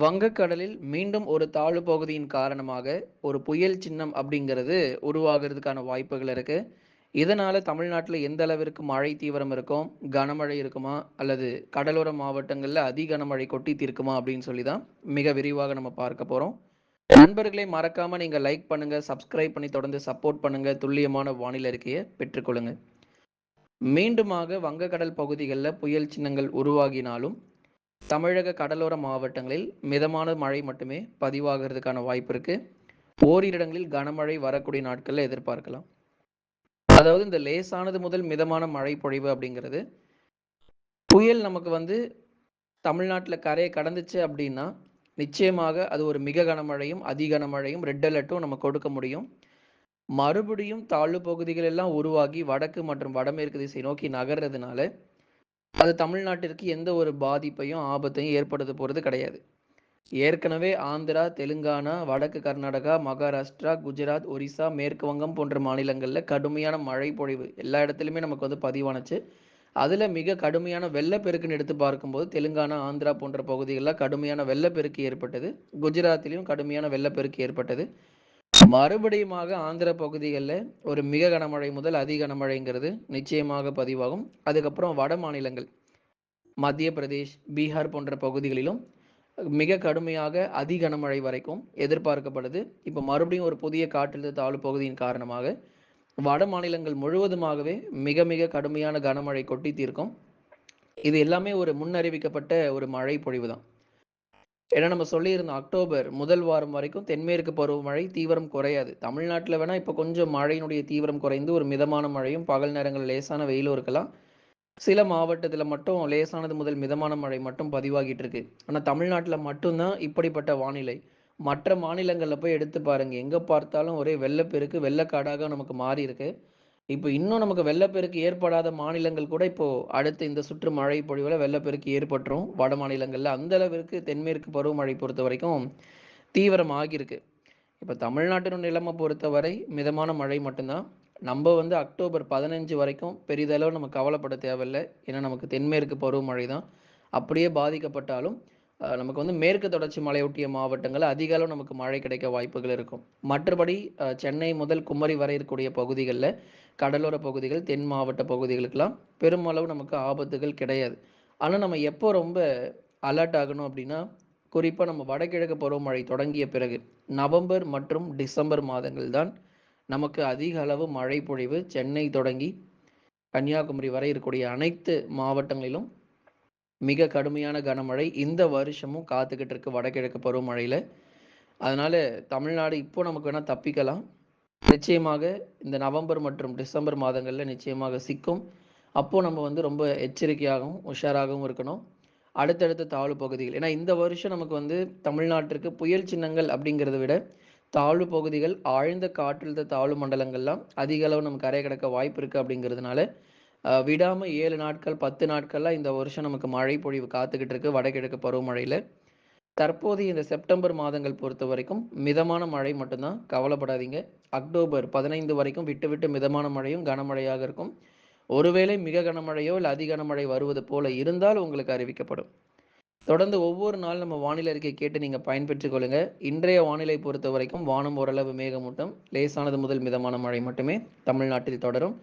வங்கக்கடலில் மீண்டும் ஒரு தாழ்வு பகுதியின் காரணமாக ஒரு புயல் சின்னம் அப்படிங்கிறது உருவாகிறதுக்கான வாய்ப்புகள் இருக்கு. இதனால தமிழ்நாட்டில் எந்த அளவிற்கு மழை தீவிரம் இருக்கும்? கனமழை இருக்குமா? அல்லது கடலோர மாவட்டங்களில் அதி கனமழை கொட்டி தீர்க்குமா? அப்படின்னு சொல்லி தான் மிக விரிவாக நம்ம பார்க்க போறோம். நண்பர்களை மறக்காம நீங்க லைக் பண்ணுங்க, சப்ஸ்கிரைப் பண்ணி தொடர்ந்து சப்போர்ட் பண்ணுங்க. துல்லியமான வானிலை அறிக்கையை பெற்றுக்கொள்ளுங்க. மீண்டுமாக வங்கக்கடல் பகுதிகளில் புயல் சின்னங்கள் உருவாகினாலும், தமிழக கடலோர மாவட்டங்களில் மிதமான மழை மட்டுமே பதிவாகிறதுக்கான வாய்ப்பு இருக்கு. ஓரிரு இடங்களில் கனமழை வரக்கூடிய நாட்களில் எதிர்பார்க்கலாம். அதாவது இந்த லேசானது முதல் மிதமான மழை பொழிவு அப்படிங்கிறது, புயல் நமக்கு வந்து தமிழ்நாட்டில் கரையை கடந்துச்சு அப்படின்னா, நிச்சயமாக அது ஒரு மிக கனமழையும், அதி கனமழையும், ரெட் அலர்ட்டும் நம்ம கொடுக்க முடியும். மறுபடியும் தாழ்வு பகுதிகள் எல்லாம் உருவாகி வடக்கு மற்றும் வடமேற்கு திசை நோக்கி நகர்றதுனால, அது தமிழ்நாட்டிற்கு எந்த ஒரு பாதிப்பையும், ஆபத்தையும் ஏற்படுத்த போகிறது கிடையாது. ஏற்கனவே ஆந்திரா, தெலுங்கானா, வடக்கு கர்நாடகா, மகாராஷ்டிரா, குஜராத், ஒரிசா மேற்கு வங்கம் போன்ற மாநிலங்களில் கடுமையான மழை பொழிவு எல்லா இடத்துலையுமே நமக்கு வந்து பதிவானுச்சு. அதில் மிக கடுமையான வெள்ளப்பெருக்குன்னு எடுத்து பார்க்கும்போது, தெலுங்கானா, ஆந்திரா போன்ற பகுதிகளில் கடுமையான வெள்ளப்பெருக்கு ஏற்பட்டது. குஜராத்திலையும் கடுமையான வெள்ளப்பெருக்கு ஏற்பட்டது. மறுபடியுமாக ஆந்திர பகுதிகளில் ஒரு மிக கனமழை முதல் அதி கனமழைங்கிறது நிச்சயமாக பதிவாகும். அதுக்கப்புறம் வட மாநிலங்கள், மத்திய பிரதேஷ், பீகார் போன்ற பகுதிகளிலும் மிக கடுமையாக அதி கனமழை வரைக்கும் எதிர்பார்க்கப்படுது. இப்போ மறுபடியும் ஒரு புதிய காற்றழுத்த தாழ்வு பகுதியின் காரணமாக வட மாநிலங்கள் முழுவதுமாகவே மிக மிக கடுமையான கனமழை கொட்டி தீர்க்கும். இது எல்லாமே ஒரு முன்னறிவிக்கப்பட்ட ஒரு மழை பொழிவு தான். ஏன்னா நம்ம சொல்லியிருந்தோம் அக்டோபர் முதல் வாரம் வரைக்கும் தென்மேற்கு பருவமழை தீவிரம் குறையாது. தமிழ்நாட்டில் வேணால் இப்போ கொஞ்சம் மழையினுடைய தீவிரம் குறைந்து ஒரு மிதமான மழையும், பகல் நேரங்கள் லேசான வெயிலும் இருக்கலாம். சில மாவட்டத்தில் மட்டும் லேசானது முதல் மிதமான மழை மட்டும் பதிவாகிட்டு இருக்கு. ஆனால் தமிழ்நாட்டில் மட்டும்தான் இப்படிப்பட்ட வானிலை. மற்ற மாநிலங்களில் போய் எடுத்து பாருங்க. எங்கே பார்த்தாலும் ஒரே வெள்ளப்பெருக்கு, வெள்ளக்காடாக நமக்கு மாறி இருக்கு. இப்போ இன்னும் நமக்கு வெள்ளப்பெருக்கு ஏற்படாத மாநிலங்கள் கூட இப்போ அடுத்து இந்த சுற்று மழை பொழிவில் வெள்ளப்பெருக்கு ஏற்பட்டுரும். வட மாநிலங்களில் அந்த அளவிற்கு தென்மேற்கு பருவமழை பொறுத்தவரைக்கும் தீவிரம் ஆகியிருக்கு. இப்போ தமிழ்நாட்டின் நிலைமை பொறுத்தவரை மிதமான மழை மட்டும்தான் நம்ம வந்து அக்டோபர் 15 வரைக்கும் பெரிதளவு நம்ம கவலைப்பட தேவையில்லை ஏன்னா நமக்கு தென்மேற்கு பருவமழை தான். அப்படியே பாதிக்கப்பட்டாலும், நமக்கு வந்து மேற்கு தொடர்ச்சி மலையொட்டிய மாவட்டங்கள் அதிக அளவு நமக்கு மழை கிடைக்க வாய்ப்புகள் இருக்கும். மற்றபடி சென்னை முதல் குமரி வரை இருக்கக்கூடிய பகுதிகளில் கடலோர பகுதிகள், தென் மாவட்ட பகுதிகளுக்கெல்லாம் பெருமளவு நமக்கு ஆபத்துகள் கிடையாது. ஆனால் நம்ம எப்போ ரொம்ப அலர்ட் ஆகணும் அப்படின்னா, குறிப்பாக நம்ம வடகிழக்கு பருவமழை தொடங்கிய பிறகு, நவம்பர் மற்றும் டிசம்பர் மாதங்கள் தான் நமக்கு அதிக அளவு மழை பொழிவு சென்னை தொடங்கி கன்னியாகுமரி வரை இருக்கக்கூடிய அனைத்து மாவட்டங்களிலும் மிக கடுமையான கனமழை இந்த வருஷமும் காத்துக்கிட்டு இருக்கு வடகிழக்கு பருவமழையில. அதனால தமிழ்நாடு இப்போ நமக்கு வேணால் தப்பிக்கலாம். நிச்சயமாக இந்த நவம்பர் மற்றும் டிசம்பர் மாதங்களில் நிச்சயமாக சிக்கும். அப்போ நம்ம வந்து ரொம்ப எச்சரிக்கையாகவும், உஷாராகவும் இருக்கணும். அடுத்தடுத்த தாழ்வு பகுதிகள் ஏன்னா இந்த வருஷம் நமக்கு வந்து தமிழ்நாட்டிற்கு புயல் சின்னங்கள் அப்படிங்கிறத விட, தாழ்வு பகுதிகள், ஆழ்ந்த காற்றழுத்த தாழ்வு மண்டலங்கள்லாம் அதிக அளவு நமக்கு கரைய கிடக்க வாய்ப்பு இருக்குது அப்படிங்கிறதுனால, விடாமல் ஏழு நாட்கள், 10 நாட்கள்லாம் இந்த வருஷம் நமக்கு மழை பொழிவு காத்துக்கிட்டு இருக்கு வடகிழக்கு பருவமழையில் தற்போது இந்த செப்டம்பர் மாதங்கள் பொறுத்த வரைக்கும் மிதமான மழை மட்டும்தான் கவலைப்படாதீங்க. அக்டோபர் 15 வரைக்கும் விட்டு விட்டு மிதமான மழையும், கனமழையாக இருக்கும். ஒருவேளை மிக கனமழையோ, இல்லை அதி கனமழை வருவது போல இருந்தால் உங்களுக்கு அறிவிக்கப்படும். தொடர்ந்து ஒவ்வொரு நாள் நம்ம வானிலை அறிக்கை கேட்டு நீங்கள் பயன்பெற்றுக் கொள்ளுங்க. இன்றைய வானிலை பொறுத்த வரைக்கும் வானம் ஓரளவு மேகமூட்டம், லேசானது முதல் மிதமான மழை மட்டுமே தமிழ்நாட்டில் தொடரும்.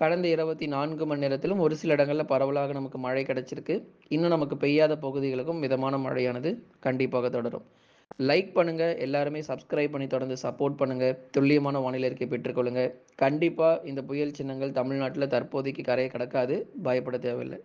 கடந்த 24 மணி நேரத்திலும் ஒரு சில இடங்களில் பரவலாக நமக்கு மழை கிடைச்சிருக்கு. இன்னும் நமக்கு பெய்யாத பகுதிகளுக்கும் மிதமான மழையானது கண்டிப்பாக தொடரும். லைக் பண்ணுங்க. எல்லாருமே சப்ஸ்கிரைப் பண்ணி தொடர்ந்து சப்போர்ட் பண்ணுங்க. துல்லியமான வானிலை இருக்கை பெற்றுக்கொள்ளுங்க. கண்டிப்பா இந்த புயல் சின்னங்கள் தமிழ்நாட்டில் தற்போதைக்கு கரையை கிடக்காது பயப்பட தேவையில்லை